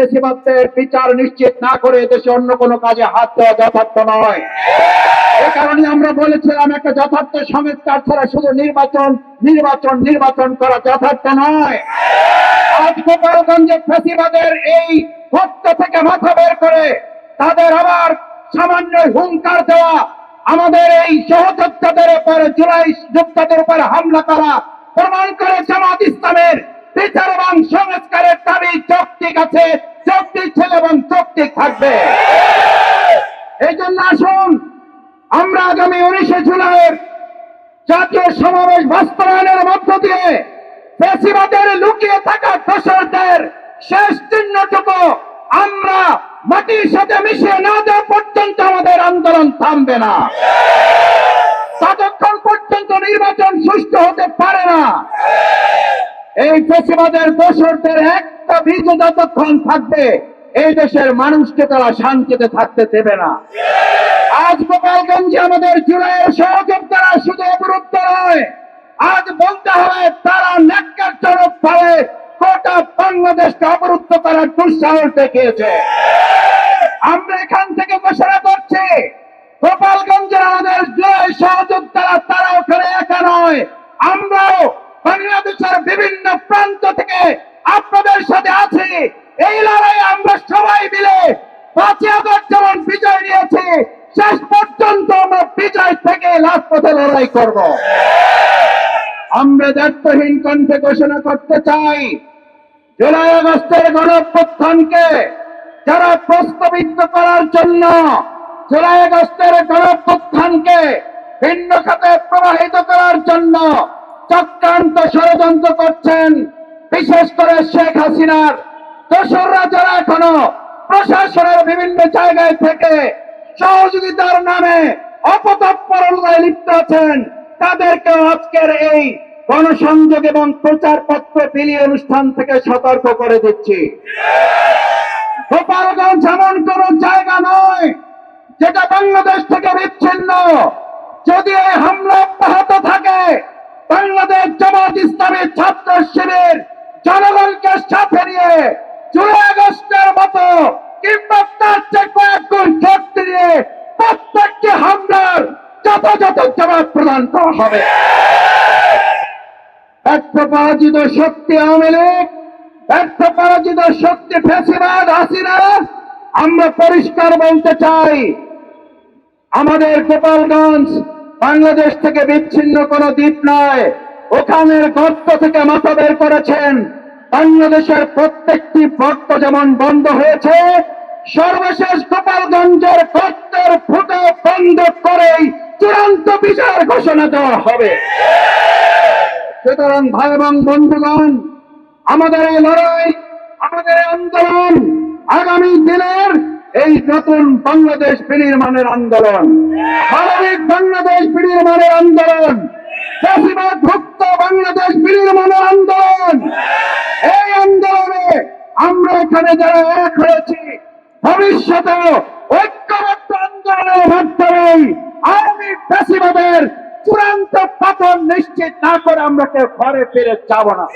ফেসিবাদের বিচার নিশ্চিত না করে দেশে অন্য কোনো কাজে হাত দেওয়া যথার্থ নয়। এ কারণে আমরা বলেছিলাম, একটা যথার্থ সংস্কার ছাড়া শুধু নির্বাচন নির্বাচন নির্বাচন করা যথার্থ নয়। আজ গোপালগঞ্জে ফেসিবাদের এই থেকে মাথা বের করে তাদের আবার সামান্য হুঙ্কার দেওয়া, আমাদের এই সহযোদ্ধাদের উপরে, জুলাই যোদ্ধাদের উপরে হামলা করা, প্রমাণ করে জামাত ইসলামের বিচার এবং সংস্কারের দাবি যৌক্তিক আছে। থাকবে। এই জন্য আসুন, আমরা আগামী উনিশে জুলাইয়ের জাতীয় সমাবেশ বাস্তবায়নের মধ্য দিয়ে ফেসিবাদের লুকিয়ে থাকা দোষরদের শেষ চিহ্নটুকু আমরা মাটির সাথে মিশিয়ে না দেওয়া পর্যন্ত আমাদের আন্দোলন থামবে না। ততক্ষণ পর্যন্ত নির্বাচন সুষ্ঠু হতে পারে না। এই ফেসিবাদের দোষরদের একটা বীজ যতক্ষণ থাকবে এই দেশের মানুষকে তারা শান্তিতে থাকতে দেবে না। আজ গোপালগঞ্জে আমাদের জুলাইয়ের সহযোদ্ধারা শুধু অবরুদ্ধ নয়, আজ বলতে হবে তারা ন্যাক্কারজনক ভাবে গোটা বাংলাদেশকে অবরুদ্ধ করার দুঃসাহস দেখিয়েছে। আমরা এখান থেকে ঘোষণা করছি, গোপালগঞ্জের আমাদের জুলাই সহযোদ্ধারা তারা ওখানে একা নয়, আমরাও বাংলাদেশের বিভিন্ন প্রান্ত থেকে আপনাদের সাথে আছি এই লড়াই আমরা সবাই মিলে পাঁচই আগস্ট যেমন বিজয় নিয়েছি শেষ পর্যন্ত আমরা বিজয় থেকে লাস্ট পথে লড়াই করব। আমরা দায়িত্বহীন কণ্ঠে ঘোষণা করতে চাই, জুলাই আগস্টের গণপ্রত্থানকে যারা প্রস্তাবিত করার জন্য জুলাই আগস্টের গণপ্রত্থানকে ভিন্ন খাতে প্রবাহিত করার জন্য চক্রান্ত ষড়যন্ত্র করছেন বিশেষ করে শেখ হাসিনার। দোসররা যারা এখনও প্রশাসনের বিভিন্ন জায়গায় থেকে সহযোগিতার নামে লিপ্ত আছেন। আজকের এই গণসংযোগ এবং অনুষ্ঠান থেকে সতর্ক করে দিচ্ছি। গোপালগঞ্জ এমন কোন জায়গা নয় যেটা বাংলাদেশ থেকে বিচ্ছিন্ন। যদি এই হামলা অব্যাহত থাকে, বাংলাদেশ জামাত ইসলামী ছাত্র শিবির জনগণকে সাথে নিয়ে জুলাই আগস্টের মতো কিংবা তার চেয়ে কয়েক গুণ শক্তি নিয়ে প্রত্যেকটি হামলার যথাযথ জবাব প্রদান করা হবে। পরাজিত শক্তি আওয়ামী লীগ পরাজিত শক্তি ফেসিবাদ হাসিনা। আমরা পরিষ্কার বলতে চাই, আমাদের গোপালগঞ্জ বাংলাদেশ থেকে বিচ্ছিন্ন কোন দ্বীপ নয়। ওখানের গর্ত থেকে মাথা বের করেছেন। বাংলাদেশের প্রত্যেকটি গর্ত যেমন বন্ধ হয়েছে, সর্বশেষ গর্তের ফুটো বন্ধ করেই চূড়ান্ত বিচার ঘোষণা দেওয়া হবে। সুতরাং ভাই এবং বন্ধুগণ, আমাদের এই লড়াই, আমাদের এই আন্দোলন আগামী দিনের এই নতুন বাংলাদেশ বিনির্মাণের আন্দোলন। স্বাভাবিক বাংলাদেশ বিনির্মাণের আন্দোলন ভুক্ত বাংলাদেশ বিনির্মাণের আন্দোলন। এই আন্দোলনে আমরা এখানে যারা এক হয়েছি ভবিষ্যতে ঐক্যবদ্ধ আন্দোলনের মাধ্যমেই আওয়ামী ফ্যাসিবাদের চূড়ান্ত পতন নিশ্চিত না করে আমরা কেউ ঘরে ফিরে যাব না।